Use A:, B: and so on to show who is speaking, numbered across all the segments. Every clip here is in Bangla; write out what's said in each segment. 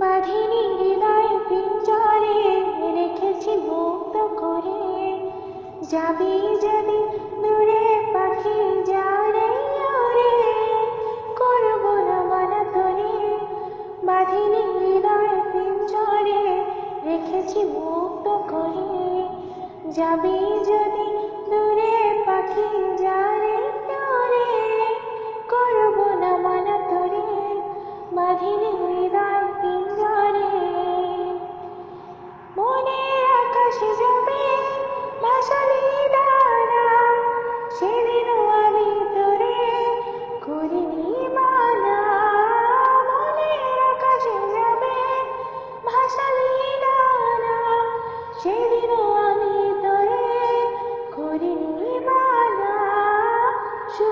A: বাঁধিনি রেখেছি যাবি যদি দূরে পাখি যারে ওরে করব না তোরে বাঁধিনি হৃদয় পিঞ্জরে, রেখেছি মুক্ত করে। যাবি যদি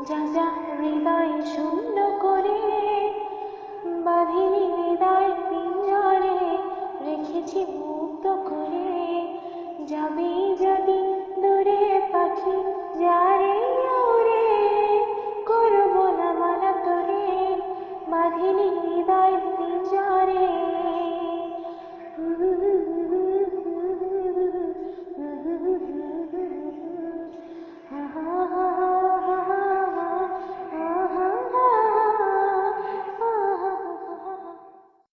A: যা যা হৃদয় শূন্য করে বাঁধিনি হৃদয় পিঞ্জরে রেখেছি মুক্ত করে যাবে